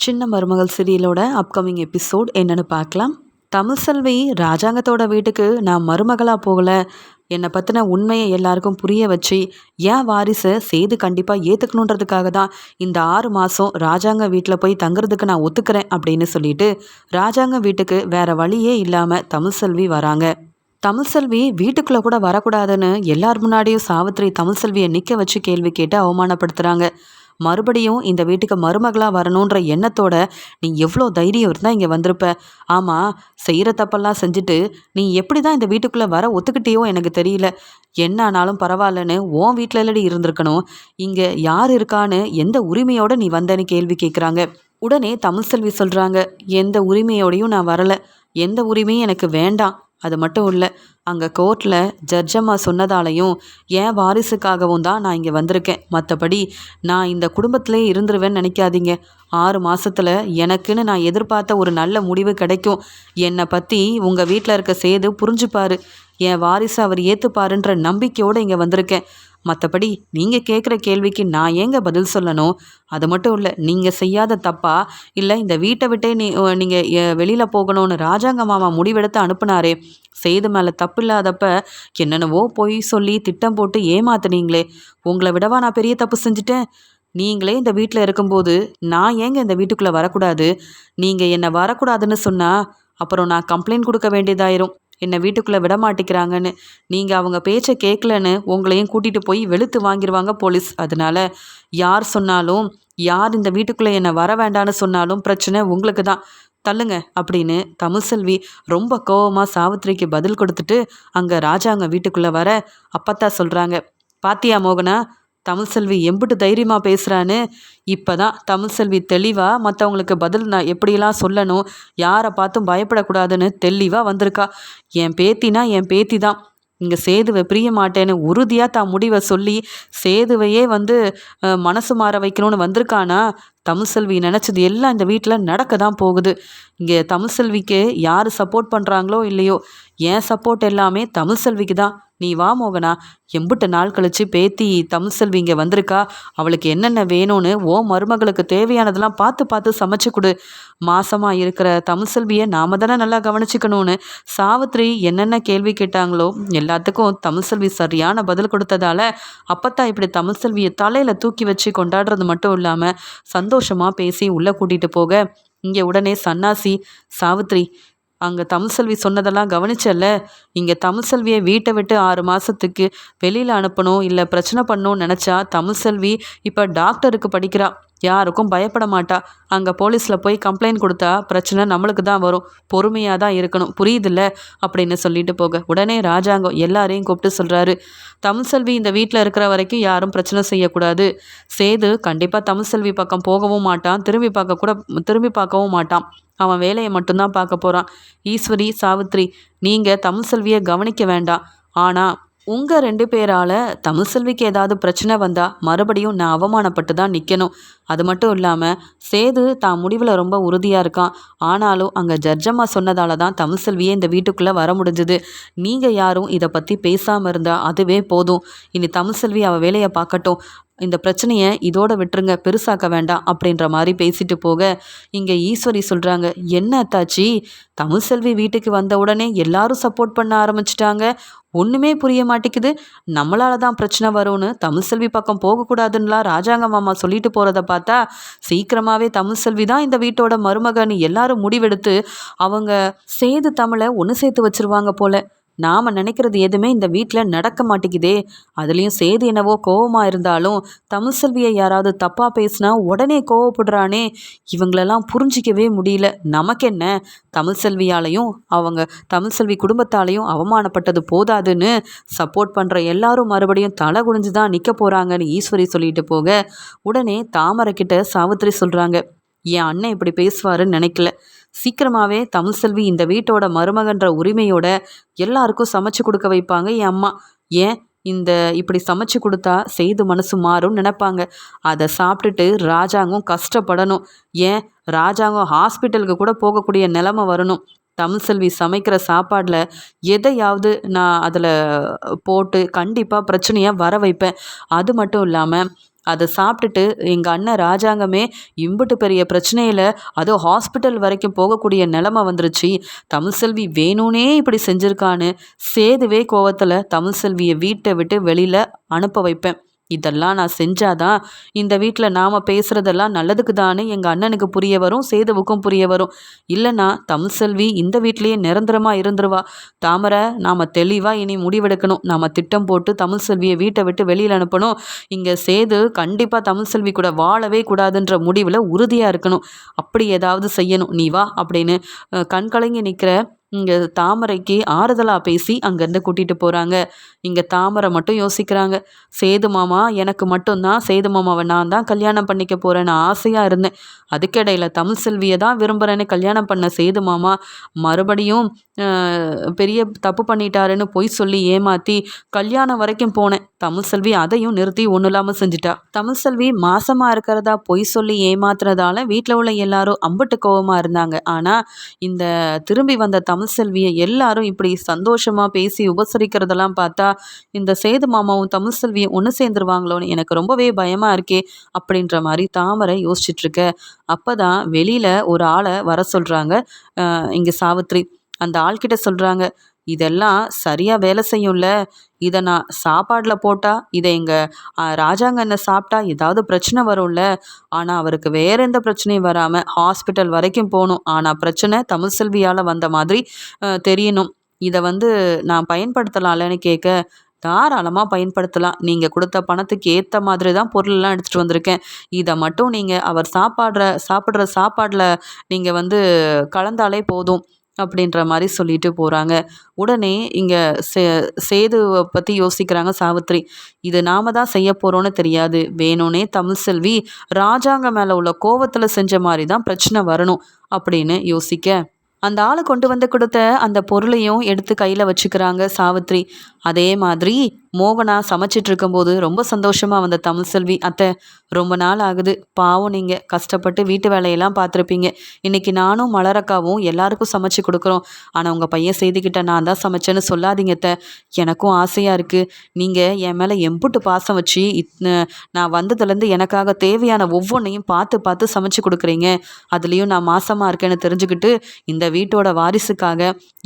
சின்ன மருமகள் சீரியலோட upcoming episode என்னன்னு பார்க்கலாம். தமிழ் செல்வி ராஜாங்கத்தோட வீட்டுக்கு நான் மருமகளாக போகலை. என்னை பற்றின உண்மையை எல்லாருக்கும் புரிய வச்சு ஏன் வாரிசை செய்து கண்டிப்பாக ஏற்றுக்கணுன்றதுக்காக தான் இந்த ஆறு மாதம் ராஜாங்க வீட்டில் போய் தங்குறதுக்கு நான் ஒத்துக்கிறேன் அப்படின்னு சொல்லிட்டு ராஜாங்க வீட்டுக்கு வேற வழியே இல்லாமல் தமிழ் செல்வி வராங்க. தமிழ் செல்வி வீட்டுக்குள்ளே கூட வரக்கூடாதுன்னு எல்லார் முன்னாடியும் சாவித்திரி தமிழ் செல்வியை நிற்க வச்சு கேள்வி கேட்டு அவமானப்படுத்துகிறாங்க மறுபடியும் இந்த வீட்டுக்கு மருமகளாக வரணுன்ற எண்ணத்தோட நீ எவ்வளோ தைரியம் இருந்தால் இங்கே வந்திருப்ப? ஆமாம் செய்கிற தப்பெல்லாம் செஞ்சுட்டு நீ எப்படி தான் இந்த வீட்டுக்குள்ளே வர ஒத்துக்கிட்டியோ எனக்கு தெரியல. என்ன ஆனாலும் பரவாயில்லன்னு உன் வீட்டில் இல்லடி இருந்திருக்கணும். இங்கே யார் இருக்கான்னு எந்த உரிமையோடு நீ வந்தேன்னு கேள்வி கேட்குறாங்க உடனே தமிழ் செல்வி சொல்கிறாங்க எந்த உரிமையோடையும் நான் வரலை. எந்த உரிமையும் எனக்கு வேண்டாம். அது மட்டும் இல்லை அங்கே கோர்ட்டில் ஜட்ஜம்மா சொன்னதாலையும் என் வாரிசுக்காகவும் தான் நான் இங்கே வந்திருக்கேன். மற்றபடி நான் இந்த குடும்பத்திலே இருந்துருவேன்னு நினைக்காதீங்க. ஆறு மாதத்தில் எனக்குன்னு நான் எதிர்பார்த்த ஒரு நல்ல முடிவு கிடைக்கும். என்னை பற்றி உங்கள் வீட்டில் இருக்க சேது புரிஞ்சுப்பார். என் வாரிசு அவர் ஏற்றுப்பாருன்ற நம்பிக்கையோடு இங்கே வந்திருக்கேன். மற்றபடி நீங்கள் கேட்குற கேள்விக்கு நான் ஏங்க பதில் சொல்லணும்? அது மட்டும் இல்லை நீங்கள் செய்யாத தப்பா? இல்லை இந்த வீட்டை விட்டே நீ நீங்கள் வெளியில் போகணும்னு ராஜாங்க மாமா முடிவெடுத்து அனுப்புனாரே. செய்து மேலே தப்பு இல்லாதப்ப என்னென்னவோ பொய் சொல்லி திட்டம் போட்டு ஏமாத்துனீங்களே. உங்களை விடவா நான் பெரிய தப்பு செஞ்சுட்டேன்? நீங்களே இந்த வீட்டில் இருக்கும்போது நான் ஏங்க இந்த வீட்டுக்குள்ளே வரக்கூடாது? நீங்கள் என்னை வரக்கூடாதுன்னு சொன்னால் அப்புறம் நான் கம்ப்ளைண்ட் கொடுக்க வேண்டியதாயிரும். என்னை வீட்டுக்குள்ளே விட மாட்டேங்கிறாங்கன்னு நீங்கள் அவங்க பேச்சை கேட்கலன்னு உங்களையும் கூட்டிகிட்டு போய் வெளுத்து வாங்கிடுவாங்க போலீஸ். அதனால் யார் சொன்னாலும் யார் இந்த வீட்டுக்குள்ளே என்னை வர வேண்டான்னு சொன்னாலும் பிரச்சனை உங்களுக்கு தான். தள்ளுங்க அப்படின்னு தமிழ்செல்வி ரொம்ப கோவமாக சாவித்திரிக்கு பதில் கொடுத்துட்டு அங்கே ராஜாங்க வீட்டுக்குள்ளே வர அப்பத்தா சொல்கிறாங்க பாத்தியா மோகனா தமிழ்செல்வி எம்பிட்டு தைரியமாக பேசுகிறான்னு இப்போ தான் தமிழ்செல்வி தெளிவாக மற்றவங்களுக்கு பதில் நான் எப்படியெல்லாம் சொல்லணும் யாரை பார்த்தும் பயப்படக்கூடாதுன்னு தெளிவாக வந்திருக்கா. என் பேத்தினா என் பேத்தி தான் இங்கே சேதுவை பிரிய மாட்டேன்னு உறுதியாக தான் முடிவை சொல்லி சேதுவையே வந்து மனசு மாற வைக்கணும்னு வந்திருக்கானா? தமிழ்செல்வி நினச்சது எல்லாம் இந்த வீட்டில் நடக்க தான் போகுது. இங்கே தமிழ்செல்விக்கு யார் சப்போர்ட் பண்ணுறாங்களோ இல்லையோ என் சப்போர்ட் எல்லாமே தமிழ்செல்விக்கு தான். நீ வா மோகனா எம்பிட்ட நாள் கழிச்சு பேத்தி தமிழ் செல்வி இங்கே வந்திருக்கா அவளுக்கு என்னென்ன வேணும்னு ஓ மருமகளுக்கு தேவையானதெல்லாம் பார்த்து பார்த்து சமைச்சு கொடு. மாசமாக இருக்கிற தமிழ் செல்வியை நாம தானே நல்லா கவனிச்சுக்கணும்னு சாவித்ரி என்னென்ன கேள்வி கேட்டாங்களோ எல்லாத்துக்கும் தமிழ் செல்வி சரியான பதில் கொடுத்ததால அப்பத்தான் இப்படி தமிழ் செல்வியை தலையில் தூக்கி வச்சு கொண்டாடுறது மட்டும் இல்லாமல் சந்தோஷமாக பேசி உள்ளே கூட்டிகிட்டு போக. இங்கே உடனே சன்னாசி சாவித்ரி அங்கே தமிழ்செல்வி சொன்னதெல்லாம் கவனிச்சல்ல? இங்கே தமிழ்செல்வியை வீட்டை விட்டு ஆறு மாதத்துக்கு வெளியில் அனுப்பணும் இல்லை பிரச்சனை பண்ணணும்னு நினச்சா தமிழ்செல்வி இப்போ டாக்டருக்கு படிக்கிறா. யாருக்கும் பயப்பட மாட்டா. அங்கே போலீஸில் போய் கம்ப்ளைண்ட் கொடுத்தா பிரச்சனை நம்மளுக்கு தான் வரும். பொறுமையாக தான் இருக்கணும். புரியுதில்ல? அப்படின்னு சொல்லிட்டு போக. உடனே ராஜாங்கம் எல்லாரையும் கூப்பிட்டு சொல்கிறாரு தமிழ்செல்வி இந்த வீட்டில் இருக்கிற வரைக்கும் யாரும் பிரச்சனை செய்யக்கூடாது. சேது கண்டிப்பாக தமிழ்செல்வி பக்கம் போகவும் மாட்டான். திரும்பி பார்க்க கூட திரும்பி பார்க்கவும் மாட்டான். அவன் வேலையை மட்டும்தான் பார்க்க போகிறான் ஈஸ்வரி சாவித்ரி நீங்கள் தமிழ்செல்வியை கவனிக்க வேண்டாம். ஆனால் உங்கள் ரெண்டு பேரால் தமிழ்செல்விக்கு ஏதாவது பிரச்சனை வந்தால் மறுபடியும் நான் அவமானப்பட்டு தான் நிற்கணும் அது மட்டும் இல்லாமல் சேது தான் முடிவில் ரொம்ப உறுதியாக இருக்கான். ஆனாலும் அங்கே ஜர்ஜம்மா சொன்னதால தான் தமிழ்செல்வியே இந்த வீட்டுக்குள்ளே வர முடிஞ்சுது. நீங்கள் யாரும் இதை பற்றி பேசாமல் இருந்தால் அதுவே போதும். இனி தமிழ்செல்வி அவள் வேலையை பார்க்கட்டும் இந்த பிரச்சனையை இதோட விட்டுருங்க பெருசாக்க வேண்டாம் அப்படின்ற மாதிரி பேசிட்டு போக இங்கே ஈஸ்வரி சொல்கிறாங்க என்ன அத்தாச்சி? தமிழ்செல்வி வீட்டுக்கு வந்த உடனே எல்லாரும் சப்போர்ட் பண்ண ஆரம்பிச்சிட்டாங்க. ஒன்றுமே புரிய மாட்டேங்குது. நம்மளால தான் பிரச்சனை வரும்னு தமிழ்செல்வி பக்கம் போகக்கூடாதுன்னா ராஜாங்க மாமா சொல்லிட்டு போகிறத பார்த்து பார்த்தா சீக்கிரமாகவே தமிழ் செல்வி தான் இந்த வீட்டோட மருமகன் எல்லாரும் முடிவெடுத்து அவங்க சேது தமிழை ஒன்று சேர்த்து வச்சுருவாங்க போல. நாம் நினைக்கிறது எதுவுமே இந்த வீட்டில் நடக்க மாட்டேங்குதே. அதுலேயும் சேது என்னவோ கோவமாக இருந்தாலும் தமிழ் செல்வியை யாராவது தப்பாக பேசினா உடனே கோவப்படுறானே. இவங்களெல்லாம் புரிஞ்சிக்கவே முடியல. நமக்கு என்ன தமிழ் செல்வியாலையும் அவங்க தமிழ் செல்வி குடும்பத்தாலையும் அவமானப்பட்டது போதாதுன்னு சப்போர்ட் பண்ணுற எல்லாரும் மறுபடியும் தலை குடிஞ்சு தான் நிற்க போகிறாங்கன்னு ஈஸ்வரி சொல்லிட்டு போக உடனே தாமரை கிட்ட சாவித்திரி சொல்கிறாங்க என் அண்ணன் இப்படி பேசுவாருன்னு நினைக்கல. சீக்கிரமாகவே தமிழ் செல்வி இந்த வீட்டோட மருமகன்ற உரிமையோட எல்லாருக்கும் சமைச்சு கொடுக்க வைப்பாங்க என் அம்மா. ஏன்? இந்த இப்படி சமைச்சு கொடுத்தா செய்து மனசு மாறும்னு நினைப்பாங்க. அதை சாப்பிட்டுட்டு ராஜாங்கம் கஷ்டப்படணும். ஏன்? ராஜாங்கம் ஹாஸ்பிட்டலுக்கு கூட போகக்கூடிய நிலமை வரணும். தமிழ் செல்வி சமைக்கிற சாப்பாடில் எதையாவது நான் அதில் போட்டு கண்டிப்பாக பிரச்சனையாக வர வைப்பேன். அது மட்டும் இல்லாமல் அதை சாப்பிட்டுட்டு எங்கள் அண்ணன் ராஜாங்கமே இம்புட்டு பெரிய பிரச்சனையில் அதுவும் ஹாஸ்பிட்டல் வரைக்கும் போகக்கூடிய நிலமை வந்துருச்சு. தமிழ் செல்வி வேணும்னே இப்படி செஞ்சுருக்கான்னு சேதுவே கோவத்தில் தமிழ் செல்வியை வீட்டை விட்டு வெளியில் அனுப்ப வைப்பேன். இதெல்லாம் நான் செஞ்சாதான் இந்த வீட்டில் நாம் பேசுகிறதெல்லாம் நல்லதுக்கு தானே எங்கள் அண்ணனுக்கு புரிய வரும் சேதுவுக்கும் புரிய வரும். இல்லைன்னா தமிழ் செல்வி இந்த வீட்லேயே நிரந்தரமாக இருந்துருவா. தாமரை நாம் தெளிவாக இனி முடிவெடுக்கணும். நாம் திட்டம் போட்டு தமிழ் செல்வியை வீட்டை விட்டு வெளியில் அனுப்பணும். இங்கே சேது கண்டிப்பாக தமிழ் செல்வி கூட வாழவே கூடாதுன்ற முடிவில் உறுதியாக இருக்கணும். அப்படி ஏதாவது செய்யணும். நீ வா அப்படின்னு கண்கலங்கி நிற்கிற இங்கே தாமரைக்கு ஆறுதலாக பேசி அங்கேருந்து கூட்டிகிட்டு போகிறாங்க இங்கே தாமரை மட்டும் யோசிக்கிறாங்க. சேது மாமா எனக்கு மட்டும்தான் சேது மாமாவை நான் தான் கல்யாணம் பண்ணிக்க போகிறேன்னு ஆசையாக இருந்தேன். அதுக்கிடையில் தமிழ் செல்வியை தான் விரும்புகிறேன்னு கல்யாணம் பண்ண சேது மாமா மறுபடியும் பெரிய தப்பு பண்ணிட்டாருன்னு பொய் சொல்லி ஏமாற்றி கல்யாணம் வரைக்கும் போனேன். தமிழ் செல்வி அதையும் நிறுத்தி ஒன்றும் இல்லாமல் செஞ்சிட்டா. தமிழ் செல்வி மாசமாக இருக்கிறதா பொய் சொல்லி ஏமாத்துறதால வீட்டில் உள்ள எல்லாரும் அம்பட்டு கோவமாக இருந்தாங்க. ஆனால் இந்த திரும்பி வந்த தமிழ் தமிழ்செல்வியை எல்லாரும் இப்படி சந்தோஷமாக பேசி உபசரிக்கிறதெல்லாம் பார்த்தா இந்த சேது மாமாவும் தமிழ்செல்வியும் ஒன்று சேர்ந்துருவாங்களோன்னு எனக்கு ரொம்பவே பயமாக இருக்கே அப்படின்ற மாதிரி தாமரை யோசிச்சுட்ருக்க. அப்போ தான் வெளியில் ஒரு ஆளை வர சொல்கிறாங்க இங்கே சாவித்ரி. அந்த ஆள்கிட்ட சொல்கிறாங்க இதெல்லாம் சரியாக வேலை செய்யும்ல. இதை நான் சாப்பாடில் போட்டால் இதை எங்கள் ராஜாங்க என்ன சாப்பிட்டா ஏதாவது பிரச்சனை வரும்ல? ஆனால் அவருக்கு வேறு எந்த பிரச்சனையும் வராமல் ஹாஸ்பிட்டல் வரைக்கும் போகணும். ஆனால் பிரச்சனை தமிழ் செல்வியால் வந்த மாதிரி தெரியணும். இதை வந்து நான் பயன்படுத்தலாம்லன்னு கேட்க தாராளமாக பயன்படுத்தலாம். நீங்கள் கொடுத்த பணத்துக்கு ஏற்ற மாதிரி தான் பொருளெல்லாம் எடுத்துகிட்டு வந்திருக்கேன். இதை மட்டும் நீங்கள் அவர் சாப்பாடுற சாப்பிட்ற சாப்பாடில் நீங்கள் வந்து கலந்தாலே போதும். அப்படின்ற மாதிரி சொல்லிட்டு போகிறாங்க உடனே இங்கே சே சேதுவை பற்றி யோசிக்கிறாங்க சாவித்ரி இது நாம தான் செய்ய போகிறோன்னு தெரியாது. வேணும்னே தமிழ் செல்வி ராஜாங்க மேலே உள்ள கோவத்தில் செஞ்ச மாதிரி தான் பிரச்சனை வரணும் அப்படின்னு யோசிக்க. அந்த ஆளை கொண்டு வந்து கொடுத்த அந்த பொருளையும் எடுத்து கையில் வச்சுக்கிறாங்க சாவித்ரி அதே மாதிரி மோகனா சமைச்சிட்டு இருக்கும்போது ரொம்ப சந்தோஷமாக வந்த தமிழ் செல்வி அத்தை ரொம்ப நாள் ஆகுது. பாவம் நீங்கள் கஷ்டப்பட்டு வீட்டு வேலையெல்லாம் பார்த்துருப்பீங்க. இன்றைக்கி நானும் மலரக்காவும் எல்லாருக்கும் சமைச்சு கொடுக்குறோம். ஆனால் உங்கள் பையன் செய்துக்கிட்ட நான் தான் சமைச்சேன்னு சொல்லாதீங்க அத்தை. எனக்கும் ஆசையாக இருக்குது நீங்கள் என் மேலே எம்புட்டு பாசம் வச்சு நான் வந்ததுலேருந்து எனக்காக தேவையான ஒவ்வொன்றையும் பார்த்து பார்த்து சமைச்சு கொடுக்குறீங்க. அதுலேயும் நான் மாசமாக இருக்கேன்னு தெரிஞ்சுக்கிட்டு இந்த வீட்டோட வாரிசுக்காக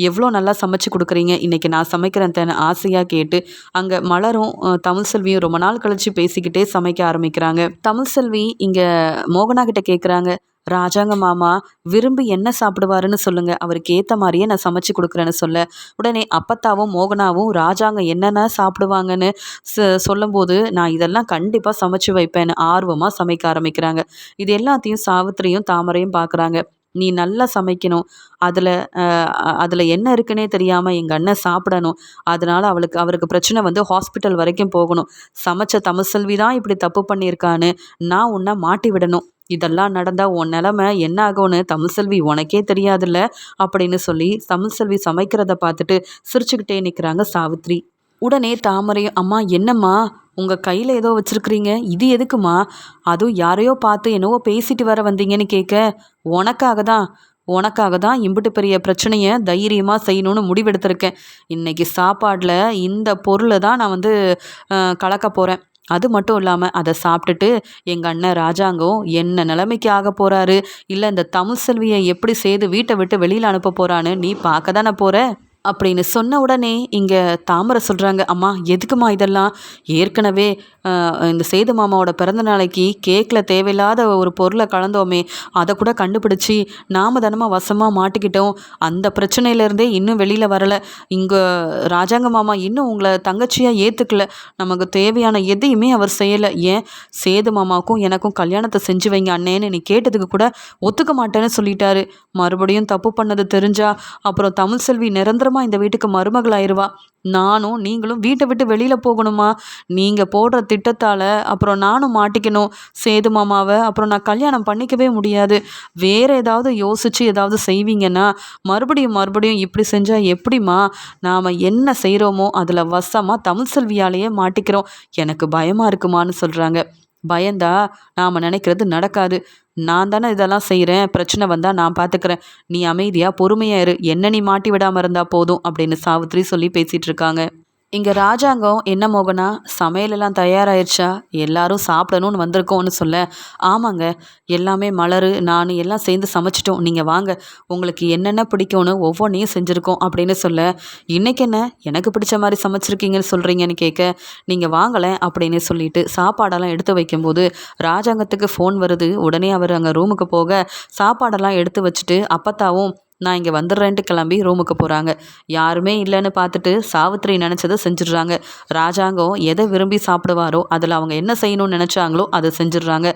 எவ்வளோ நல்லா சமைச்சு கொடுக்குறீங்க. இன்றைக்கி நான் சமைக்கிறேன் ஆசையாக கேட்டு அங்கே மலரும் தமிழ் செல்வியும் ரொம்ப நாள் கழித்து பேசிக்கிட்டே சமைக்க ஆரம்பிக்கிறாங்க. தமிழ் செல்வி இங்கே மோகனா கிட்ட கேட்குறாங்க ராஜாங்க மாமா விரும்பி என்ன சாப்பிடுவாருன்னு சொல்லுங்க. அவருக்கு ஏற்ற மாதிரியே நான் சமைச்சு கொடுக்குறேன்னு சொல்ல. உடனே அப்பத்தாவும் மோகனாவும் ராஜாங்க என்னென்ன சாப்பிடுவாங்கன்னு சொல்லும்போது நான் இதெல்லாம் கண்டிப்பாக சமைச்சு வைப்பேன்னு ஆர்வமாக சமைக்க ஆரம்பிக்கிறாங்க. இது எல்லாத்தையும் சாவித்திரியும் தாமரையும் பார்க்குறாங்க நீ நல்லா சமைக்கணும். அதில் அதில் என்ன இருக்குன்னே தெரியாமல் எங்கள் அண்ணன் சாப்பிடணும். அதனால் அவளுக்கு அவருக்கு பிரச்சனை வந்து ஹாஸ்பிட்டல் வரைக்கும் போகணும். சமைச்ச தமிழ்செல்வி தான் இப்படி தப்பு பண்ணியிருக்கான்னு நான் உன்னை மாட்டி விடணும். இதெல்லாம் நடந்தால் உன் நிலமை என்ன ஆகும்னு தமிழ்செல்வி உனக்கே தெரியாதுல்ல? அப்படின்னு சொல்லி தமிழ்செல்வி சமைக்கிறத பார்த்துட்டு சிரிச்சுக்கிட்டே நிற்கிறாங்க சாவித்ரி. உடனே தாமரையும் அம்மா என்னம்மா? உங்கள் கையில் ஏதோ வச்சுருக்குறீங்க. இது எதுக்குமா? அதுவும் யாரையோ பார்த்து என்னவோ பேசிட்டு வர வந்தீங்கன்னு கேட்க உனக்காக தான். உனக்காக தான் இம்பிட்டு பெரிய பிரச்சனையை தைரியமாக செய்யணும்னு முடிவெடுத்திருக்கேன். இன்றைக்கி சாப்பாடில் இந்த பொருளை தான் நான் வந்து கலக்க போகிறேன் அது மட்டும் இல்லாமல் அதை சாப்பிட்டுட்டு எங்கள் அண்ணன் ராஜாங்கம் என்ன நிலைமைக்கு ஆக போகிறாரு இல்லை இந்த தமிழ் செல்வியை எப்படி செய்து வீட்டை விட்டு வெளியில் அனுப்ப போகிறான்னு நீ பார்க்க தானே போகிற அப்படின்னு சொன்ன உடனே இங்கே தாமரை சொல்கிறாங்க அம்மா எதுக்குமா இதெல்லாம்? ஏற்கனவே இந்த சேது மாமாவோட பிறந்த நாளைக்கு கேக்கில் தேவையில்லாத ஒரு பொருளை கலந்தோமே அதை கூட கண்டுபிடிச்சி நாம தானமாக வசமாக மாட்டிக்கிட்டோம். அந்த பிரச்சனையிலேருந்தே இன்னும் வெளியில் வரலை. இங்கே ராஜாங்க மாமா இன்னும் உங்களை தங்கச்சியாக ஏற்றுக்கல நமக்கு தேவையான எதையுமே அவர் செய்யலை. ஏன்? சேது மாமாவுக்கும் எனக்கும் கல்யாணத்தை செஞ்சு வைங்க அண்ணேன்னு நீ கேட்டதுக்கு கூட ஒத்துக்க மாட்டேன்னு சொல்லிட்டாரு. மறுபடியும் தப்பு பண்ணது தெரிஞ்சா அப்புறம் தமிழ் செல்வி நிரந்தரமாக இந்த வீட்டுக்கு மருமகளாயிருவா. நானும் நீங்களும் வீட்டை விட்டு வெளியில் போகணுமா? நீங்கள் போடுற திட்டத்தால் அப்புறம் நானும் மாட்டிக்கணும். சேது மாமாவை அப்புறம் நான் கல்யாணம் பண்ணிக்கவே முடியாது. வேறு ஏதாவது யோசித்து ஏதாவது செய்வீங்கன்னா மறுபடியும் மறுபடியும் இப்படி செஞ்சால் எப்படிம்மா? நாம் என்ன செய்கிறோமோ அதில் வசமாக தமிழ் செல்வியாலேயே மாட்டிக்கிறோம். எனக்கு பயமாக இருக்குமான்னு சொல்கிறாங்க பயந்தா நாம் நினைக்கிறது நடக்காது. நான் தானே இதெல்லாம் செய்கிறேன் பிரச்சனை வந்தால் நான் பார்த்துக்கிறேன் நீ அமைதியாக பொறுமையாக இரு. என்ன நீ மாட்டி விடாமல் இருந்தால் போதும் அப்படின்னு சாவித்திரி சொல்லி பேசிகிட்டு இருக்காங்க. இங்கே ராஜாங்கம் என்ன மோகனா சமையலெல்லாம் தயாராகிருச்சா எல்லாரும் சாப்பிடணும்னு வந்திருக்கோம்னு சொல்ல. ஆமாங்க எல்லாமே மலர் நான் எல்லாம் சேர்ந்து சமைச்சிட்டோம். நீங்கள் வாங்க உங்களுக்கு என்னென்ன பிடிக்கும்னு ஒவ்வொன்றையும் செஞ்சுருக்கோம் அப்படின்னு சொல்ல. இன்றைக்கி என்ன? எனக்கு பிடிச்ச மாதிரி சமைச்சிருக்கீங்கன்னு சொல்கிறீங்கன்னு கேட்க நீங்கள் வாங்கலை அப்படின்னு சொல்லிட்டு சாப்பாடெல்லாம் எடுத்து வைக்கும்போது ராஜாங்கத்துக்கு ஃபோன் வருது. உடனே அவர் அங்கே ரூமுக்கு போக சாப்பாடெல்லாம் எடுத்து வச்சுட்டு அப்பத்தாவும் நான் இங்கே வந்துடுறேன்ட்டு கிளம்பி ரூமுக்கு போகிறாங்க யாருமே இல்லைன்னு பார்த்துட்டு சாவித்திரி நினச்சதை செஞ்சிடுறாங்க. ராஜாங்கம் எதை விரும்பி சாப்பிடுவாரோ அதில் அவங்க என்ன செய்யணும்னு நினச்சாங்களோ அதை செஞ்சிடுறாங்க.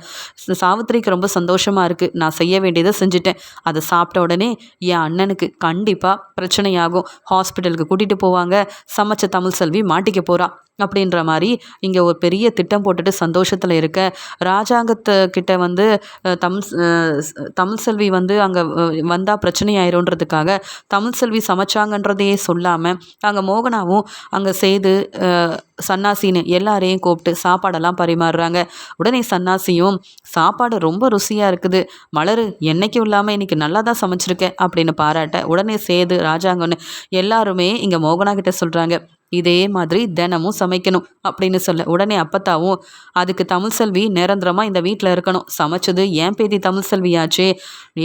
சாவித்திரிக்கு ரொம்ப சந்தோஷமாக இருக்குது நான் செய்ய வேண்டியதை செஞ்சுட்டேன். அதை சாப்பிட்ட உடனே என் அண்ணனுக்கு கண்டிப்பாக பிரச்சனையாகும். ஹாஸ்பிட்டலுக்கு கூட்டிகிட்டு போவாங்க. சமைச்ச தமிழ் செல்வி மாட்டிக்க போகிறா அப்படின்ற மாதிரி இங்கே ஒரு பெரிய திட்டம் போட்டுட்டு சந்தோஷத்தில் இருக்க ராஜாங்கத்து கிட்ட வந்து தமிழ் தமிழ் செல்வி வந்து அங்கே வந்தால் பிரச்சனை ஆயிரும்ன்றதுக்காக தமிழ் செல்வி சமைச்சாங்கன்றதையே சொல்லாமல் அங்கே மோகனாவும் அங்கே செய்து சன்னாசின்னு எல்லாரையும் கூப்பிட்டு சாப்பாடெல்லாம் பரிமாறுறாங்க. உடனே சன்னாசியும் சாப்பாடு ரொம்ப ருசியாக இருக்குது. மலர் என்றைக்கும் இல்லாமல் இன்றைக்கி நல்லா தான் சமைச்சிருக்கேன் அப்படின்னு பாராட்ட உடனே சேது ராஜாங்கன்னு எல்லாருமே இங்கே மோகனா கிட்ட சொல்கிறாங்க இதே மாதிரி தினமும் சமைக்கணும் அப்படின்னு சொல்ல உடனே அப்பத்தாவும் அதுக்கு தமிழ் செல்வி நிரந்தரமாக இந்த வீட்டில் இருக்கணும். சமைச்சது ஏன் பேதி தமிழ் செல்வியாச்சே?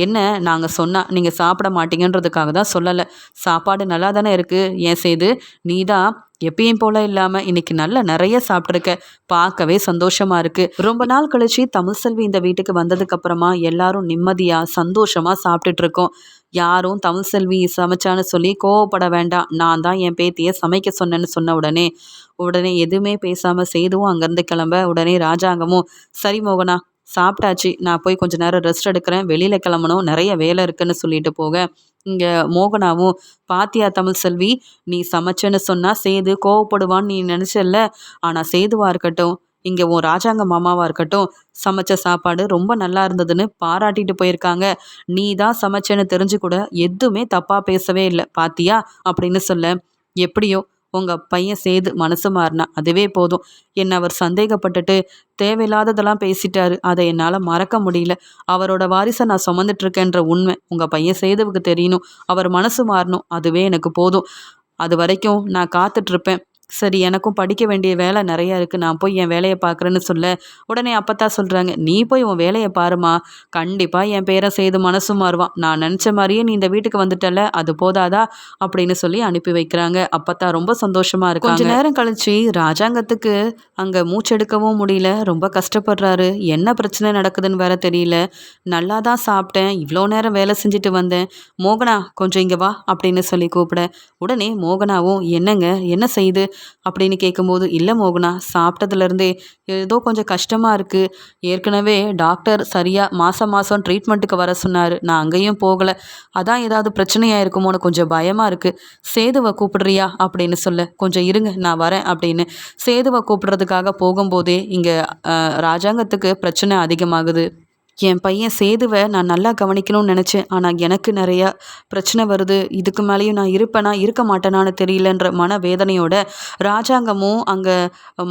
என்ன நாங்கள் சொன்னால் நீங்கள் சாப்பிட மாட்டீங்கன்றதுக்காக தான் சொல்லலை. சாப்பாடு நல்லா தானே இருக்குது ஏன் செய்து நீ தான் எப்பயும் போல இல்லாமல் இன்னைக்கு நல்ல நிறைய சாப்பிட்ருக்க பார்க்கவே சந்தோஷமா இருக்கு. ரொம்ப நாள் கழிச்சு தமிழ் செல்வி இந்த வீட்டுக்கு வந்ததுக்கு அப்புறமா எல்லாரும் நிம்மதியா சந்தோஷமா சாப்பிட்டுட்டு இருக்கோம். யாரும் தமிழ் செல்வி சமைச்சான்னு சொல்லி கோவப்பட வேண்டாம். நான் தான் என் பேத்தியை சமைக்க சொன்னேன்னு சொன்ன உடனே உடனே எதுவுமே பேசாமல் செய்துவும் அங்கேருந்து கிளம்ப உடனே ராஜாங்கமும் சரி மோகனா சாப்பிட்டாச்சு. நான் போய் கொஞ்ச நேரம் ரெஸ்ட் எடுக்கிறேன். வெளியில் கிளம்பணும். நிறைய வேலை இருக்குன்னு சொல்லிட்டு போக. இங்கே மோகனாவும் பாத்தியா தமிழ் செல்வி நீ சமைச்சேன்னு சொன்னால் சேது கோவப்படுவான்னு நீ நினச்சல்ல. ஆனால் சேதுவாக இருக்கட்டும். இங்கே உன் ராஜாங்க மாமாவாக இருக்கட்டும் சமைச்ச சாப்பாடு ரொம்ப நல்லா இருந்ததுன்னு பாராட்டிட்டு போயிருக்காங்க. நீ தான் சமைச்சேன்னு தெரிஞ்சு கூட எதுவுமே தப்பாக பேசவே இல்லை பாத்தியா? அப்படின்னு சொல்ல எப்படியோ உங்கள் பையன் சேது மனசு மாறினா அதுவே போதும். என்னை அவர் சந்தேகப்பட்டுட்டு தேவையில்லாததெல்லாம் பேசிட்டாரு. அதை என்னால் மறக்க முடியல. அவரோட வாரிசை நான் சுமந்துட்டுருக்கேன்ற உண்மை உங்கள் பையன் சேதுவுக்கு தெரியணும். அவர் மனசு மாறணும். அதுவே எனக்கு போதும். அது வரைக்கும் நான் காத்துட்ருப்பேன் சரி எனக்கும் படிக்க வேண்டிய வேலை நிறையா இருக்குது நான் போய் என் வேலையை பார்க்குறேன்னு சொல்ல உடனே அப்பத்தான் சொல்கிறாங்க நீ போய் உன் வேலையை பாருமா கண்டிப்பாக என் பேரை செய்து மனசு மாறுவான். நான் நினச்ச மாதிரியே நீ இந்த வீட்டுக்கு வந்துட்டல அது போதாதா? அப்படின்னு சொல்லி அனுப்பி வைக்கிறாங்க. அப்பத்தான் ரொம்ப சந்தோஷமாக இருக்கு கொஞ்ச நேரம் கழிச்சு ராஜாங்கத்துக்கு அங்கே மூச்செடுக்கவும் முடியல. ரொம்ப கஷ்டப்படுறாரு. என்ன பிரச்சனை நடக்குதுன்னு வேற தெரியல. நல்லா தான் சாப்பிட்டேன். இவ்வளோ நேரம் வேலை செஞ்சுட்டு வந்தேன். மோகனா கொஞ்சம் இங்கே வா அப்படின்னு சொல்லி கூப்பிட. உடனே மோகனாவும் என்னங்க? என்ன செய்யுது அப்படின்னு கேட்கும்போது இல்லை மோகனா சாப்பிட்டதுலேருந்தே ஏதோ கொஞ்சம் கஷ்டமாக இருக்குது ஏற்கனவே டாக்டர் சரியாக மாதம் மாதம் ட்ரீட்மெண்ட்டுக்கு வர சொன்னார். நான் அங்கேயும் போகலை. அதான் ஏதாவது பிரச்சனையாக இருக்குமோன்னு கொஞ்சம் பயமாக இருக்குது சேதுவை கூப்பிடுறியா? அப்படின்னு சொல்ல. கொஞ்சம் இருங்க நான் வரேன் அப்படின்னு. சேதுவை கூப்பிடுறதுக்காக போகும்போதே இங்கே ராஜாங்கத்துக்கு பிரச்சனை அதிகமாகுது. என் பையன் சேதுவை நான் நல்லா கவனிக்கணும்னு நினச்சேன். ஆனால் எனக்கு நிறையா பிரச்சனை வருது. இதுக்கு மேலேயும் நான் இருப்பேனா இருக்க மாட்டேனான்னு தெரியலன்ற மன வேதனையோட ராஜாங்கமும் அங்கே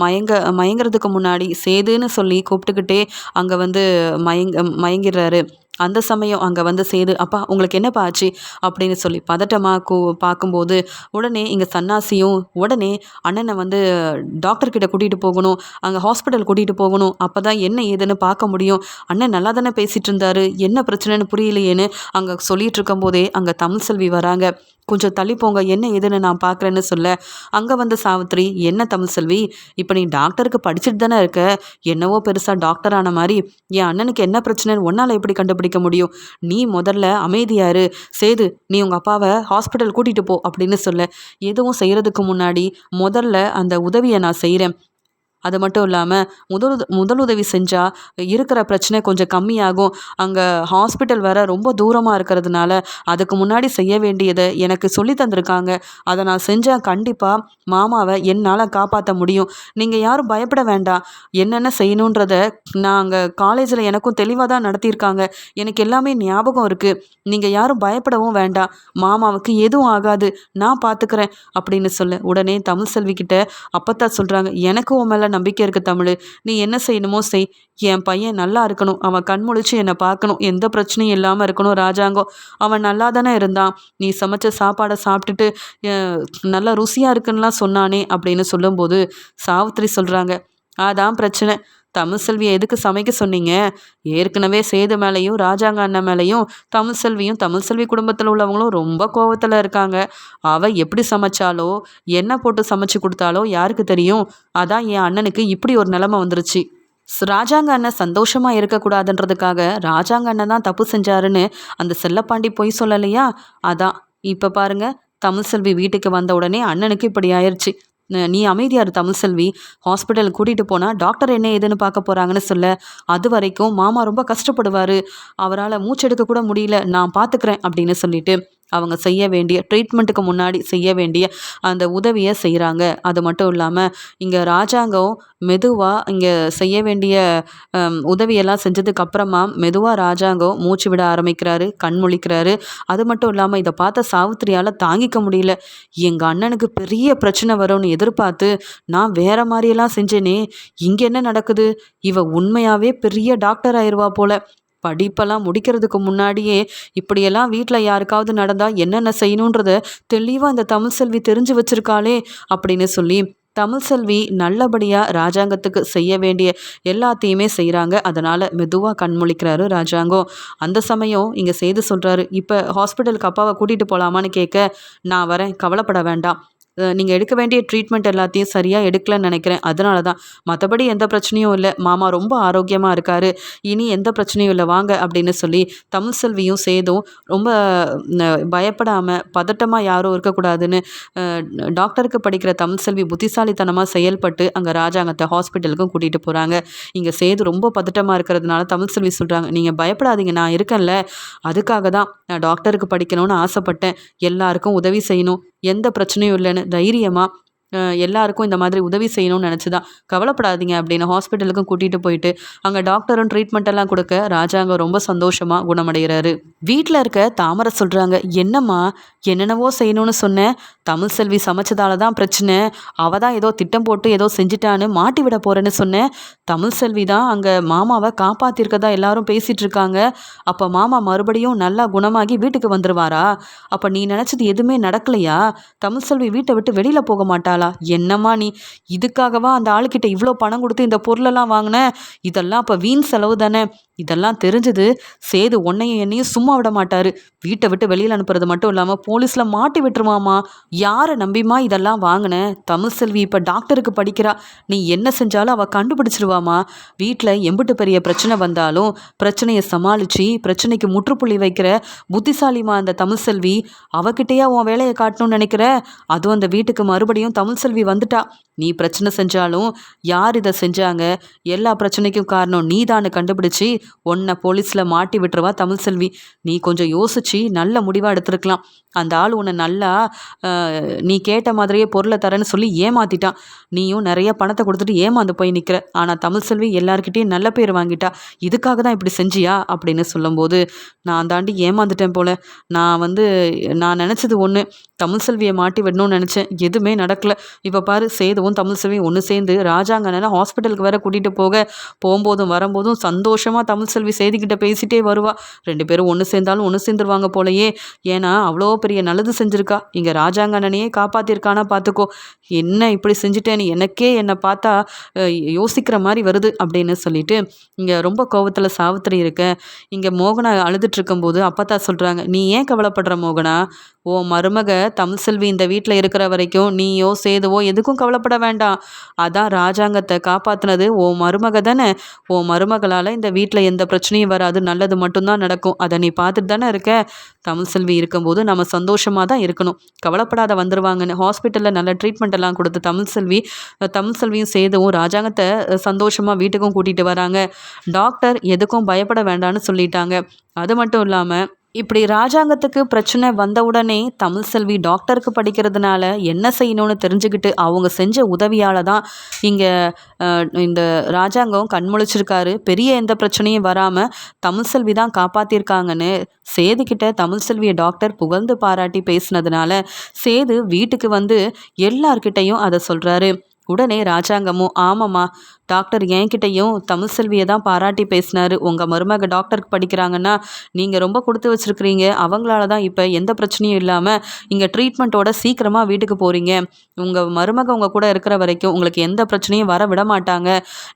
மயங்க மயங்கிறதுக்கு முன்னாடி சேதுன்னு சொல்லி கூப்பிட்டுக்கிட்டே அங்கே வந்து மயங்க மயங்கிடுறாரு. அந்த சமயம் அங்கே வந்து சேது அப்பா உங்களுக்கு என்னப்பா ஆச்சு? அப்படின்னு சொல்லி பதட்டமாக கூ பார்க்கும்போது உடனே இங்கே சன்னாசியும் உடனே அண்ணனை வந்து டாக்டர்கிட்ட கூட்டிகிட்டு போகணும் அங்கே ஹாஸ்பிட்டல் கூட்டிகிட்டு போகணும் அப்போ தான் என்ன ஏதுன்னு பார்க்க முடியும். அண்ணன் நல்லா தானே பேசிகிட்டு இருந்தாரு என்ன பிரச்சனைன்னு புரியலையேன்னு அங்கே சொல்லிகிட்டு இருக்கும்போதே அங்கே தமிழ் செல்வி வராங்க. கொஞ்சம் தள்ளி போங்க என்ன ஏதுன்னு நான் பார்க்குறேன்னு சொல்ல. அங்கே வந்த சாவித்ரி என்ன தமிழ் செல்வி இப்போ நீ டாக்டருக்கு படிச்சுட்டு தானே இருக்க? என்னவோ பெருசாக டாக்டர் ஆன மாதிரி என் அண்ணனுக்கு என்ன பிரச்சனைன்னு உன்னால் எப்படி கண்டுபிடிக்க முடியும்? நீ முதல்ல அமைதியாரு. சேது நீ உங்கள் அப்பாவை ஹாஸ்பிட்டல் கூட்டிகிட்டு போ அப்படின்னு சொல்ல. எதுவும் செய்கிறதுக்கு முன்னாடி முதல்ல அந்த உதவியை நான் செய்கிறேன் அது மட்டும் இல்லாமல் முதல் முதலுதவி செஞ்சால் இருக்கிற பிரச்சனை கொஞ்சம் கம்மியாகும். அங்கே ஹாஸ்பிட்டல் வர ரொம்ப தூரமாக இருக்கிறதுனால அதுக்கு முன்னாடி செய்ய வேண்டியதை எனக்கு சொல்லி தந்திருக்காங்க. அதை நான் செஞ்சால் கண்டிப்பாக மாமாவை என்னால் காப்பாற்ற முடியும். நீங்கள் யாரும் பயப்பட வேண்டாம். என்னென்ன செய்யணுன்றத நான் அங்கே காலேஜில் எனக்கும் தெளிவாக தான் நடத்தியிருக்காங்க. எனக்கு எல்லாமே ஞாபகம் இருக்குது நீங்கள் யாரும் பயப்படவும் வேண்டாம். மாமாவுக்கு எதுவும் ஆகாது. நான் பார்த்துக்கிறேன் அப்படின்னு சொல்ல. உடனே தமிழ் செல்வி அப்பத்தா சொல்கிறாங்க எனக்கு உன் மேலே நம்பிக்கை இருக்குது தமிழ். நீ என்ன செய்யணுமோ செய். என் பையன் நல்லா இருக்கணும். அவன் கண் முழிச்சு என்னை பார்க்கணும். எந்த பிரச்சனையும் இல்லாமல் இருக்கணும் ராஜாங்கம் அவன் நல்லா தானே இருந்தான். நீ சமைச்ச சாப்பாடை சாப்பிட்டுட்டு நல்லா ருசியாக இருக்குன்னுலாம் சொன்னானே அப்படின்னு சொல்லும்போது சாவித்திரி சொல்கிறாங்க அதான் பிரச்சனை. தமிழ்செல்வியை எதுக்கு சமைக்க சொன்னீங்க? ஏற்கனவே சேது மேலேயும் ராஜாங்க அண்ணன் மேலேயும் தமிழ்செல்வியும் தமிழ்செல்வி குடும்பத்தில் உள்ளவங்களும் ரொம்ப கோவத்தில் இருக்காங்க. அவள் எப்படி சமைச்சாலோ என்ன போட்டு சமைச்சு கொடுத்தாலோ யாருக்கு தெரியும்? அதான் என் அண்ணனுக்கு இப்படி ஒரு நிலைமை வந்துருச்சு. ஸ்- ராஜாங்க அண்ணன் சந்தோஷமாக இருக்கக்கூடாதுன்றதுக்காக ராஜாங்க அண்ணன் தான் தப்பு செஞ்சாருன்னு அந்த செல்லப்பாண்டி பொய் சொல்லலையா? அதான். இப்போ பாருங்க தமிழ்செல்வி வீட்டுக்கு வந்த உடனே அண்ணனுக்கு இப்படி ஆயிடுச்சு நீ அமைதியார் தமிழ்செல்வி ஹாஸ்பிட்டல் கூட்டிகிட்டு போனால் டாக்டர் என்ன ஏதுன்னு பார்க்க போகிறாங்கன்னு சொல்ல. அது வரைக்கும் மாமா ரொம்ப கஷ்டப்படுவார். அவரால் மூச்செடுக்க கூட முடியல. நான் பார்த்துக்கிறேன் அப்படின்னு சொல்லிட்டு அவங்க செய்ய வேண்டிய ட்ரீட்மெண்ட்டுக்கு முன்னாடி செய்ய வேண்டிய அந்த உதவியை செய்கிறாங்க அது மட்டும் இல்லாமல் இங்கே ராஜாங்கம் மெதுவாக இங்கே செய்ய வேண்டிய உதவியெல்லாம் செஞ்சதுக்கு அப்புறமா மெதுவாக ராஜாங்கம் மூச்சு விட ஆரம்பிக்கிறாரு கண் முழிக்கிறாரு. அது மட்டும் இல்லாமல் இதை பார்த்த சாவித்திரியால் தாங்கிக்க முடியல. எங்கள் அண்ணனுக்கு பெரிய பிரச்சனை வரும்னு எதிர்பார்த்து நான் வேற மாதிரியெல்லாம் செஞ்சேனே இங்கே என்ன நடக்குது? இவ உண்மையாகவே பெரிய டாக்டர் ஆயிடுவா போல. படிப்பெல்லாம் முடிக்கிறதுக்கு முன்னாடியே இப்படியெல்லாம் வீட்டில் யாருக்காவது நடந்தால் என்னென்ன செய்யணுன்றத தெளிவாக இந்த தமிழ்செல்வி தெரிஞ்சு வச்சிருக்காளே அப்படின்னு சொல்லி தமிழ்செல்வி நல்லபடியாக ராஜாங்கத்துக்கு செய்ய வேண்டிய எல்லாத்தையுமே செய்கிறாங்க அதனால் மெதுவாக கண்முழிக்கிறாரு ராஜாங்கம் அந்த சமயம் இங்கே செய்து சொல்கிறாரு இப்போ ஹாஸ்பிட்டலுக்கு அப்பாவை கூட்டிகிட்டு போகலாமான்னு கேட்க நான் வரேன் கவலைப்பட வேண்டாம். நீங்கள் எடுக்க வேண்டிய ட்ரீட்மெண்ட் எல்லாத்தையும் சரியாக எடுக்கலன்னு நினைக்கிறேன். அதனால தான் மற்றபடி எந்த பிரச்சனையும் இல்லை. மாமா ரொம்ப ஆரோக்கியமாக இருக்காரு. இனி எந்த பிரச்சனையும் இல்லை. வாங்க அப்படின்னு சொல்லி தமிழ்செல்வியும் சேதும் ரொம்ப பயப்படாமல் பதட்டமாக யாரும் இருக்கக்கூடாதுன்னு டாக்டருக்கு படிக்கிற தமிழ் செல்வி புத்திசாலித்தனமாக செயல்பட்டு அங்கே ராஜாங்கத்தை ஹாஸ்பிட்டலுக்கும் கூட்டிகிட்டு போகிறாங்க இங்கே சேது ரொம்ப பதட்டமாக இருக்கிறதுனால தமிழ் செல்வி சொல்கிறாங்க நீங்கள் பயப்படாதீங்க. நான் இருக்கேன்ல. அதுக்காக தான் நான் டாக்டருக்கு படிக்கணும்னு ஆசைப்பட்டேன். எல்லாருக்கும் உதவி செய்யணும். எந்த பிரச்சனையும் இல்லைன்னு தைரியமாக எல்லாருக்கும் இந்த மாதிரி உதவி செய்யணும்னு நினச்சி தான் கவலைப்படாதீங்க அப்படின்னு ஹாஸ்பிட்டலுக்கும் கூட்டிகிட்டு போயிட்டு அங்கே டாக்டரும் ட்ரீட்மெண்ட் எல்லாம் கொடுக்க ராஜாங்க ரொம்ப சந்தோஷமாக குணமடைகிறாரு வீட்டில் இருக்க தாமரை சொல்கிறாங்க என்னம்மா என்னென்னவோ செய்யணும்னு சொன்னேன் தமிழ் செல்வி சமைச்சதால தான் பிரச்சனை. அவ தான் ஏதோ திட்டம் போட்டு ஏதோ செஞ்சிட்டான்னு மாட்டி விட போகிறேன்னு சொன்னேன் தமிழ் செல்வி தான் அங்கே மாமாவை காப்பாற்றிருக்கதா எல்லாரும் பேசிகிட்டு இருக்காங்க. அப்போ மாமா மறுபடியும் நல்லா குணமாகி வீட்டுக்கு வந்துருவாரா? அப்போ நீ நினச்சது எதுவுமே நடக்கலையா? தமிழ் செல்வி வீட்டை விட்டு வெளியில் போக மாட்டாளா? என்னம்மா நீ இதுக்காகவா அந்த ஆளுக்கிட்ட இவ்வளோ பணம் கொடுத்து இந்த பொருளெல்லாம் வாங்கின? இதெல்லாம் அப்போ வீண் செலவு தானே? இதெல்லாம் தெரிஞ்சது சேது உன்னையும் என்னையும் சும்மா விட மாட்டாரு. வீட்டை விட்டு வெளியில் அனுப்புறது மட்டும் இல்லாமல் போலீஸில் மாட்டி விட்டுருவாமா யாரை நம்பிமா இதெல்லாம் வாங்கின? தமிழ் செல்வி இப்போ டாக்டருக்கு படிக்கிறா. நீ என்ன செஞ்சாலும் அவள் கண்டுபிடிச்சிருவாமா வீட்டில் எம்பிட்டு பெரிய பிரச்சனை வந்தாலும் பிரச்சனையை சமாளித்து பிரச்சனைக்கு முற்றுப்புள்ளி வைக்கிற புத்திசாலிமா அந்த தமிழ் செல்வி. அவகிட்டேயே உன் வேலையை காட்டணும்னு நினைக்கிற? அதுவும் அந்த வீட்டுக்கு மறுபடியும் தமிழ் செல்வி வந்துட்டா. நீ பிரச்சனை செஞ்சாலும் யார் இதை செஞ்சாங்க? எல்லா பிரச்சனைக்கும் காரணம் நீ கண்டுபிடிச்சி உன்னை போலீஸில் மாட்டி விட்டுருவா தமிழ்செல்வி. நீ கொஞ்சம் யோசிச்சு நல்ல முடிவாக எடுத்திருக்கலாம். அந்த ஆள் உன்னை நல்லா நீ கேட்ட மாதிரியே பொருளை தரேன்னு சொல்லி ஏமாத்திட்டான். நீயும் நிறைய பணத்தை கொடுத்துட்டு ஏமாந்து போய் நிற்கிற ஆனால் தமிழ் செல்வி எல்லாருக்கிட்டேயும் நல்ல பேர் வாங்கிட்டா. இதுக்காக தான் இப்படி செஞ்சியா? அப்படின்னு சொல்லும்போது நான் தாண்டி ஏமாந்துட்டேன் போல. நான் வந்து நான் நினச்சது ஒன்று தமிழ் செல்வியை மாட்டி விடணும்னு நினச்சேன். எதுவுமே நடக்கல. இப்போ பாரு சேதுவும் தமிழ் செல்வியும் ஒன்று சேர்ந்து ராஜாங்கனால ஹாஸ்பிட்டலுக்கு வேற கூட்டிகிட்டு போக போகும்போதும் வரும்போதும் சந்தோஷமாக தமிழ் செல்வி செய்திக்கிட்ட பேசிட்டே வருவா. ரெண்டு பேரும் ஒன்று சேர்ந்தாலும் ஒன்று சேர்ந்துருவாங்க போலயே. ஏன்னா அவ்வளோ பெரிய நல்லது செஞ்சுருக்கா? இங்கே ராஜாங்கண்ணனையே காப்பாற்றிருக்கானா பார்த்துக்கோ என்ன இப்படி செஞ்சுட்டேன்னு எனக்கே என்னை பார்த்தா யோசிக்கிற மாதிரி வருது அப்படின்னு சொல்லிட்டு இங்கே ரொம்ப கோவத்தில் சாவித்திரி இருக்க. இங்கே மோகனா அழுதுட்டு இருக்கும்போது தான் சொல்கிறாங்க நீ ஏன் கவலைப்படுற மோகனா? ஓ மருமக தமிழ்செல்வி இந்த வீட்டில் இருக்கிற வரைக்கும் நீயோ சேதுவோ எதுக்கும் கவலைப்பட வேண்டாம். அதான் ராஜாங்கத்தை காப்பாற்றினது ஓ மருமக தானே? ஓ மருமகளால் இந்த வீட்டில் எந்த பிரச்சனையும் வராது. நல்லது மட்டும்தான் நடக்கும். அதை நீ பார்த்துட்டு தானே இருக்க? தமிழ்செல்வி இருக்கும்போது நம்ம சந்தோஷமாக தான் இருக்கணும். கவலைப்படாத வந்துடுவாங்கன்னு ஹாஸ்பிட்டலில் நல்ல ட்ரீட்மெண்ட் எல்லாம் கொடுத்து தமிழ்செல்வி தமிழ்செல்வியும் சேதுவும் ராஜாங்கத்தை சந்தோஷமாக வீட்டுக்கும் கூட்டிகிட்டு வராங்க. டாக்டர் எதுக்கும் பயப்பட வேண்டாம்னு சொல்லிட்டாங்க. அது மட்டும் இல்லாமல் இப்படி ராஜாங்கத்துக்கு பிரச்சனை வந்தவுடனே தமிழ் செல்வி டாக்டருக்கு படிக்கிறதுனால என்ன செய்யணும்னு தெரிஞ்சுக்கிட்டு அவங்க செஞ்ச உதவியால் தான் இங்கே இந்த ராஜாங்கம் கண்முழிச்சிருக்காரு. பெரிய எந்த பிரச்சனையும் வராமல் தமிழ் செல்வி தான் காப்பாற்றிருக்காங்கன்னு சேதுக்கிட்ட தமிழ் செல்வியை டாக்டர் புகழ்ந்து பாராட்டி பேசினதுனால சேது வீட்டுக்கு வந்து எல்லார்கிட்டையும் அதை சொல்கிறாரு உடனே ராஜாங்கமும் ஆமாம்மா டாக்டர் என்கிட்டையும் தமிழ் செல்வியை தான் பாராட்டி பேசினார். உங்கள் மருமக டாக்டருக்கு படிக்கிறாங்கன்னா நீங்கள் ரொம்ப கொடுத்து வச்சுருக்கிறீங்க. அவங்களால தான் இப்போ எந்த பிரச்சனையும் இல்லாமல் இங்கே ட்ரீட்மெண்ட்டோட சீக்கிரமாக வீட்டுக்கு போகிறீங்க உங்கள் மருமக உங்கள் கூட இருக்கிற வரைக்கும் உங்களுக்கு எந்த பிரச்சனையும் வர விட மாட்டாங்க.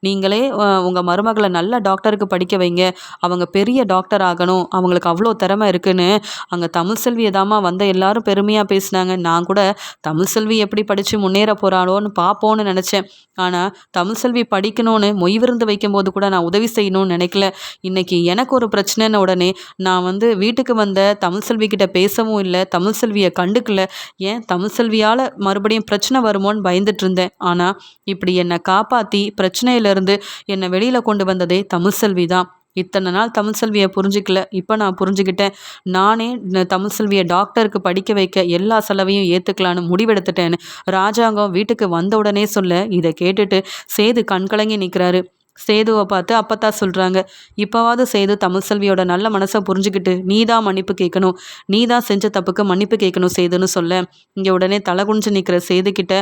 நீங்களே உங்கள் மருமகளை நல்ல டாக்டருக்கு படிக்க வைங்க. அவங்க பெரிய டாக்டர் ஆகணும். அவங்களுக்கு அவ்வளோ திறமை இருக்குன்னு. அங்கே தமிழ் செல்வியை தாமா வந்த எல்லாரும் பெருமையாக பேசினாங்க. நான் கூட தமிழ் செல்வி எப்படி படித்து முன்னேற போகிறாளோன்னு பார்ப்போன்னு நினச்சேன். ஆனால் தமிழ் செல்வி படிக்கணும்னு மொய் விருந்து வைக்கும்போது கூட நான் உதவி செய்யணும்னு நினைக்கல. இன்றைக்கி எனக்கு ஒரு பிரச்சனைன உடனே நான் வந்து வீட்டுக்கு வந்த தமிழ் செல்வி கிட்ட பேசவும் இல்லை தமிழ் செல்வியை கண்டுக்கல. ஏன்? தமிழ் செல்வியால் மறுபடியும் பிரச்சனை வருமோன்னு பயந்துட்டு இருந்தேன். ஆனால் இப்படி என்னை காப்பாற்றி பிரச்சனையிலேருந்து என்னை வெளியில் கொண்டு வந்ததே தமிழ் செல்வி தான். இத்தனை நாள் தமிழ் செல்வியை புரிஞ்சிக்கல. இப்போ நான் புரிஞ்சுக்கிட்டேன். நானே தமிழ் செல்வியை டாக்டருக்கு படிக்க வைக்க எல்லா செலவையும் ஏற்றுக்கலான்னு முடிவெடுத்துட்டேன்னு. ராஜாங்கம் வீட்டுக்கு வந்த உடனே சொல்ல இதை கேட்டுட்டு சேது கண்கலங்கி நிற்கிறாரு சேதுவை பார்த்து அப்பத்தா சொல்கிறாங்க இப்போவாவது சேது தமிழ் செல்வியோட நல்ல மனசை புரிஞ்சுக்கிட்டு நீ தான் மன்னிப்பு கேட்கணும் நீ தான் செஞ்ச தப்புக்கு மன்னிப்பு கேட்கணும் சேதுன்னு சொல்ல. இங்கே உடனே தலை குனிஞ்சு நிற்கிற சேது கிட்ட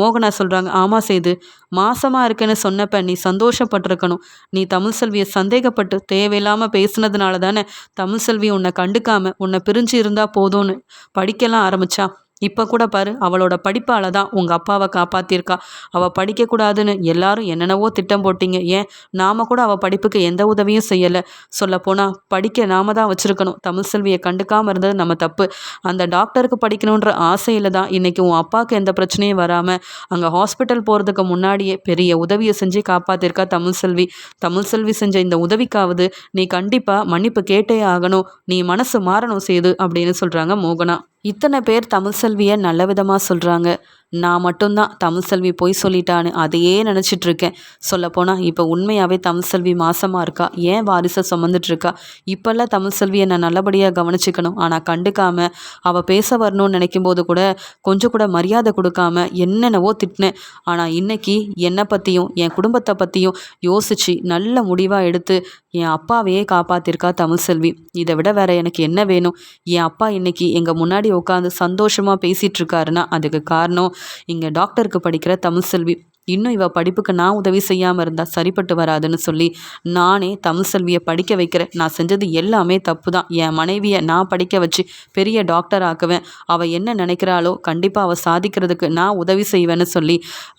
மோகனா சொல்கிறாங்க ஆமாம் சேது மாசமாக இருக்குன்னு சொன்னப்ப நீ சந்தோஷப்பட்டிருக்கணும். நீ தமிழ் செல்வியை சந்தேகப்பட்டு தேவையில்லாமல் பேசுனதுனால தானே தமிழ் செல்வி உன்னை கண்டுக்காமல் உன்னை பிரிஞ்சு இருந்தால் போதும்னு படிக்கலாம் ஆரம்பிச்சா. இப்போ கூட பாரு அவளோட படிப்பால் தான் உங்கள் அப்பாவை காப்பாற்றிருக்கா அவள் படிக்கக்கூடாதுன்னு எல்லாரும் என்னென்னவோ திட்டம் போட்டிங்க. ஏன்? நாம் கூட அவள் படிப்புக்கு எந்த உதவியும் செய்யலை. சொல்லப்போனால் படிக்க நாம தான் வச்சுருக்கணும். தமிழ் செல்வியை கண்டுக்காமல் இருந்தது நம்ம தப்பு. அந்த டாக்டருக்கு படிக்கணுன்ற ஆசையில் தான் இன்றைக்கி உன் அப்பாவுக்கு எந்த பிரச்சனையும் வராமல் அங்கே ஹாஸ்பிட்டல் போகிறதுக்கு முன்னாடியே பெரிய உதவியை செஞ்சு காப்பாற்றிருக்கா தமிழ் செல்வி. தமிழ் செல்வி செஞ்ச இந்த உதவிக்காவது நீ கண்டிப்பாக மன்னிப்பு கேட்டே ஆகணும். நீ மனசு மாறணும் செய்து அப்படின்னு சொல்கிறாங்க மோகனா. இத்தனை பேர் தமிழ் செல்வியை நல்ல விதமாக சொல்கிறாங்க நான் மட்டும்தான் தமிழ் செல்வி பொய் சொல்லிட்டான்னு அதையே நினச்சிட்ருக்கேன். சொல்லப்போனால் இப்போ உண்மையாகவே தமிழ் செல்வி மாசமாக இருக்கா? ஏன் வாரிசை சுமந்துட்டுருக்கா இப்போல்லாம் தமிழ் செல்வியை நான் நல்லபடியாக கவனிச்சிக்கணும். ஆனால் கண்டுக்காமல் அவள் பேச வரணும்னு நினைக்கும் போது கூட கொஞ்சம் கூட மரியாதை கொடுக்காம என்னென்னவோ திட்டினேன். ஆனால் இன்றைக்கி என்னை பற்றியும் என் குடும்பத்தை பற்றியும் யோசித்து நல்ல முடிவாக எடுத்து என் அப்பாவையே காப்பாற்றிருக்கா தமிழ் செல்வி. இதை விட வேற எனக்கு என்ன வேணும்? என் அப்பா இன்னைக்கு எங்கள் முன்னாடி உட்காந்து சந்தோஷமாக பேசிகிட்டு இருக்காருன்னா அதுக்கு காரணம் இங்கே டாக்டருக்கு படிக்கிற தமிழ் செல்வி. இன்னும் இவள் படிப்புக்கு நான் உதவி செய்யாமல் இருந்தால் சரிப்பட்டு வராதுன்னு சொல்லி நானே தமிழ் செல்வியை படிக்க வைக்கிறேன். நான் செஞ்சது எல்லாமே தப்பு தான் என் மனைவியை நான் படிக்க வச்சு பெரிய டாக்டர் ஆக்குவேன். அவள் என்ன நினைக்கிறாளோ கண்டிப்பாக அவள் சாதிக்கிறதுக்கு நான் உதவி செய்வேன்னு சொல்லி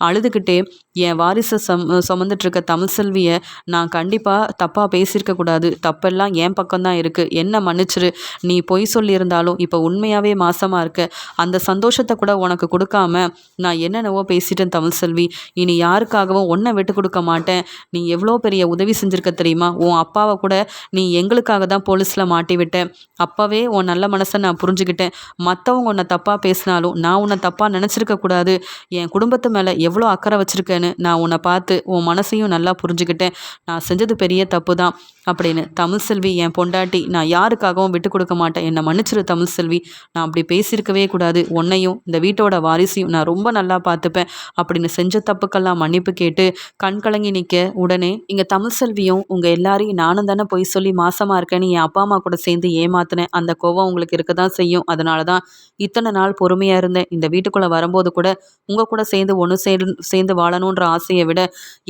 அழுதுகிட்டே என் வாரிசை சம் சுமந்துட்டுருக்க தமிழ் செல்வியை நான் கண்டிப்பாக தப்பாக பேசியிருக்கக்கூடாது தப்பெல்லாம் என் பக்கம்தான் இருக்குது என்ன மன்னிச்சிரு. நீ பொய் சொல்லியிருந்தாலும் இப்போ உண்மையாகவே மாசமாக இருக்க. அந்த சந்தோஷத்தை கூட உனக்கு கொடுக்காம நான் என்னென்னவோ பேசிட்டேன் தமிழ் செல்வி. இனி யாருக்காகவும் ஒன்றை விட்டு கொடுக்க மாட்டேன். நீ எவ்வளோ பெரிய உதவி செஞ்சுருக்க தெரியுமா? உன் அப்பாவை கூட நீ எங்களுக்காக தான் போலீஸில் மாட்டி விட்டேன் அப்போவே உன் நல்ல மனசை நான் புரிஞ்சுக்கிட்டேன். மற்றவங்க உன்னை தப்பாக பேசினாலும் நான் உன்னை தப்பாக நினச்சிருக்க கூடாது. என் குடும்பத்து மேலே எவ்வளோ அக்கறை வச்சுருக்கேன்னு நான் உன்னை பார்த்து உன் மனசையும் நல்லா புரிஞ்சுக்கிட்டேன். நான் செஞ்சது பெரிய தப்பு தான். அப்படின்னு தமிழ் செல்வி என் பொண்டாட்டி நான் யாருக்காகவும் விட்டு கொடுக்க மாட்டேன். என்னை மன்னிச்சிரு தமிழ் செல்வி. நான் அப்படி பேசியிருக்கவே கூடாது. உன்னையும் இந்த வீட்டோட வாரிசையும் நான் ரொம்ப நல்லா பார்த்துப்பேன். அப்படின்னு செஞ்ச தப்புக்கெல்லாம் மன்னிப்பு கேட்டு கண் கலங்கி நிற்க உடனே இங்கே தமிழ் செல்வியும் உங்கள் எல்லாரையும் நானும் தானே பொய் சொல்லி மாசமாக இருக்கேன்னு என் அப்பா அம்மா கூட சேர்ந்து ஏமாத்தினேன். அந்த கோவம் உங்களுக்கு இருக்க தான் செய்யும். அதனால தான் இத்தனை நாள் பொறுமையாக இருந்தேன். இந்த வீட்டுக்குள்ளே வரும்போது கூட உங்கள் கூட சேர்ந்து ஒன்று சேர்ந்து சேர்ந்து வாழணுன்ற ஆசையை விட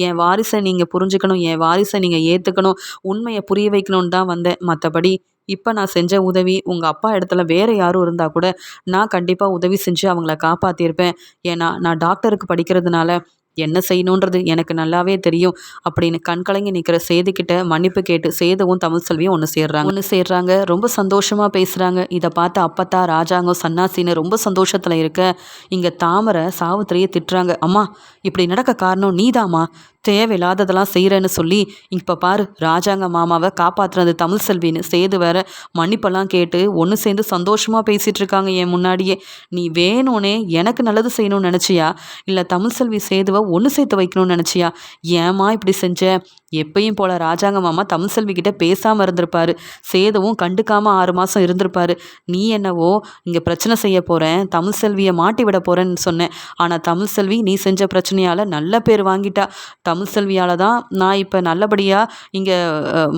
என் வாரிசை நீங்கள் புரிஞ்சுக்கணும் என் வாரிசை நீங்கள் ஏற்றுக்கணும் உண்மையை புரிய வைக்கணும்னு தான் வந்தேன். மற்றபடி இப்போ நான் செஞ்ச உதவி உங்கள் அப்பா இடத்துல வேறு யாரும் இருந்தால் கூட நான் கண்டிப்பாக உதவி செஞ்சு அவங்கள காப்பாற்றியிருப்பேன் ஏன்னா நான் டாக்டருக்கு படிக்கிறதுனால என்ன செய்யணுன்றது எனக்கு நல்லாவே தெரியும் அப்படின்னு கண்கலங்கி நிற்கிற சேதுக்கிட்ட மன்னிப்பு கேட்டு சேதுவும் தமிழ் செல்வியும் ஒன்று சேர்றாங்க. ஒன்று சேர்றாங்க. ரொம்ப சந்தோஷமாக பேசுகிறாங்க இதை பார்த்து அப்பத்தா ராஜாங்கம் சன்னாசின்னு ரொம்ப சந்தோஷத்தில் இருக்க இங்கே தாமரை சாவித்திரியை திட்டுறாங்க. அம்மா இப்படி நடக்க காரணம் நீதாம்மா. தேவையில்லாததெல்லாம் செய்கிறேன்னு சொல்லி இப்போ பாரு ராஜாங்க மாமாவை காப்பாற்றுறது தமிழ் செல்வின்னு சேது வேற மன்னிப்பெல்லாம் கேட்டு ஒன்று சேர்ந்து சந்தோஷமாக பேசிகிட்டு இருக்காங்க என் முன்னாடியே. நீ வேணும்னே எனக்கு நல்லது செய்யணும்னு நினச்சியா? இல்லை தமிழ் செல்வி சேதுவை ஒன்று சேர்த்து வைக்கணும்னு நினச்சியா? ஏமா இப்படி செஞ்ச? எப்பயும் போல ராஜாங்க மாமா தமிழ்செல்வி கிட்ட பேசாமல் இருந்திருப்பாரு. சேதவும் கண்டுக்காமல் ஆறு மாதம் இருந்திருப்பாரு. நீ என்னவோ இங்கே பிரச்சனை செய்ய போகிறேன் தமிழ்செல்வியை மாட்டி விட போகிறேன்னு சொன்னேன் ஆனால் தமிழ்செல்வி நீ செஞ்ச பிரச்சனையால் நல்ல பேர் வாங்கிட்டா. தமிழ்செல்வியால் தான் நான் இப்போ நல்லபடியாக இங்கே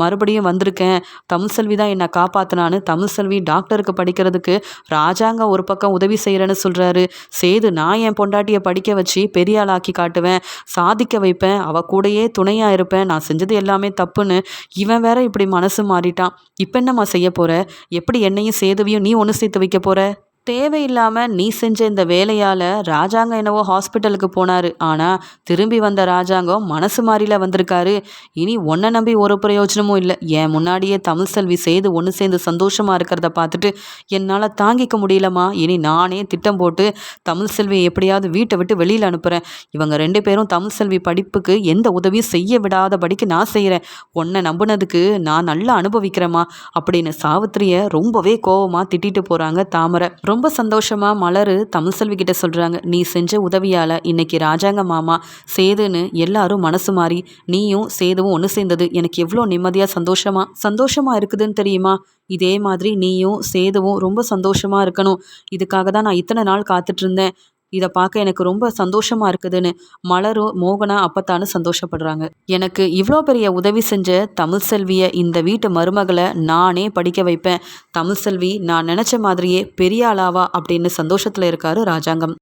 மறுபடியும் வந்திருக்கேன். தமிழ்செல்வி தான் என்னை காப்பாற்றினான்னு தமிழ்செல்வி டாக்டருக்கு படிக்கிறதுக்கு ராஜாங்க ஒரு பக்கம் உதவி செய்கிறேன்னு சொல்கிறாரு சேது நான் என் பொண்டாட்டியை படிக்க வச்சு பெரிய ஆளாக்கி காட்டுவேன். சாதிக்க வைப்பேன். அவ கூடயே துணையாக இருப்பேன். நான் செஞ்சது எல்லாமே தப்புன்னு இவன் வேற இப்படி மனசு மாறிட்டான். இப்போ என்னம்மா செய்ய போகிற எப்படி என்னையும் சேதுவையும் நீ ஒன்று சேர்த்து வைக்க போகிற தேவையில்லாமல் நீ செஞ்ச இந்த வேலையால் ராஜாங்கம் என்னவோ ஹாஸ்பிட்டலுக்கு போனார். ஆனால் திரும்பி வந்த ராஜாங்கம் மனசு மாறில வந்திருக்காரு. இனி ஒன்றை நம்பி ஒரு பிரயோஜனமும் இல்லை. என் முன்னாடியே தமிழ் செல்வி செய்து ஒன்று சேர்ந்து சந்தோஷமாக இருக்கிறத பார்த்துட்டு என்னால் தாங்கிக்க முடியலம்மா. இனி நானே திட்டம் போட்டு தமிழ் செல்வியை எப்படியாவது வீட்டை விட்டு வெளியில் அனுப்புகிறேன் இவங்க ரெண்டு பேரும் தமிழ் செல்வி படிப்புக்கு எந்த உதவியும் செய்ய விடாதபடிக்கு நான் செய்கிறேன் உன்னை நம்பினதுக்கு நான் நல்லா அனுபவிக்கிறேம்மா. அப்படின்னு சாவித்திரியை ரொம்பவே கோவமாக திட்டிட்டு போகிறாங்க தாமரை. ரொம்ப சந்தோஷமாக மலர் தமிழ்செல்வி கிட்ட சொல்கிறாங்க நீ செஞ்ச உதவியால் இன்னைக்கு ராஜாங்க மாமா சேதுன்னு எல்லாரும் மனசு மாறி நீயும் சேதுவும் ஒன்று சேர்ந்தது. எனக்கு எவ்வளோ நிம்மதியாக சந்தோஷமாக சந்தோஷமாக இருக்குதுன்னு தெரியுமா? இதே மாதிரி நீயும் சேதுவும் ரொம்ப சந்தோஷமாக இருக்கணும். இதுக்காக தான் நான் இத்தனை நாள் காத்துட்ருந்தேன் இதை பார்க்க எனக்கு ரொம்ப சந்தோஷமாக இருக்குதுன்னு மலரும் மோகனா அப்பத்தானு சந்தோஷப்படுறாங்க. எனக்கு இவ்வளோ பெரிய உதவி செஞ்ச தமிழ் செல்வியை இந்த வீட்டு மருமகளை நானே படிக்க வைப்பேன். தமிழ் செல்வி நான் நினச்ச மாதிரியே பெரிய ஆளாவா அப்படின்னு சந்தோஷத்தில் இருக்காரு ராஜாங்கம்.